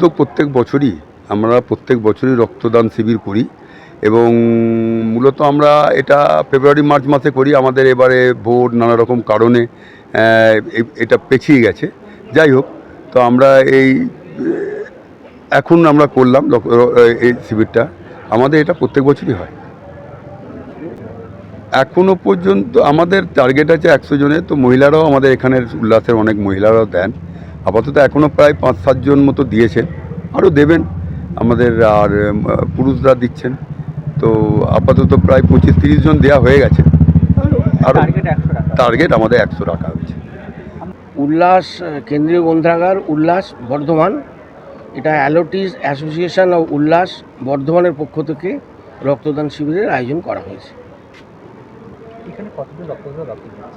তো প্রত্যেক বছরই আমরা প্রত্যেক বছরই রক্তদান শিবির করি এবং মূলত আমরা এটা ফেব্রুয়ারি, মার্চ মাসে করি। আমাদের এবারে ভোট নানা রকম কারণে এটা পেছিয়ে গেছে। যাই হোক, তো আমরা এই, এখন আমরা করলাম এই শিবিরটা। আমাদের এটা প্রত্যেক বছরই হয়। এখনও পর্যন্ত আমাদের টার্গেট আছে একশো জনের। তো মহিলারাও আমাদের এখানের উল্লাসের অনেক মহিলারাও দেন। আপাতত এখনও প্রায় পাঁচ সাতজন মতো দিয়েছেন। আরও দেবেন। আমাদের আর পুরুষরা দিচ্ছেন। তো আপাতত প্রায় পঁচিশ তিরিশ জন দেওয়া হয়ে গেছে। আরও টার্গেট একশো টাকা। টার্গেট আমাদের একশো রাখা হয়েছে। উল্লাস কেন্দ্রীয় গ্রন্থাগার উল্লাস বর্ধমান। এটা অ্যালোটিস অ্যাসোসিয়েশন অফ উল্লাস বর্ধমানের পক্ষ থেকে রক্তদান শিবিরের আয়োজন করা হয়েছে?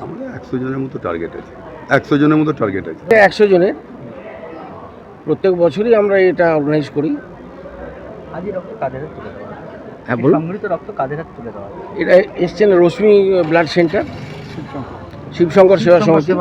আমাদের একশো জনের মতো টার্গেট আছে। একশো জনের মতো টার্গেট আছে। একশো জনের প্রত্যেক বছরই আমরা এটা অর্গানাইজ করি। রক্ত কাদের হাতে তুলে দেওয়া? হবে? হ্যাঁ বলুন। রক্ত কাদের হাতে তুলে দেওয়া? হবে? এটা এসছেন রশ্মি ব্লাড সেন্টার শিবশঙ্কর। সেবা সমিতি।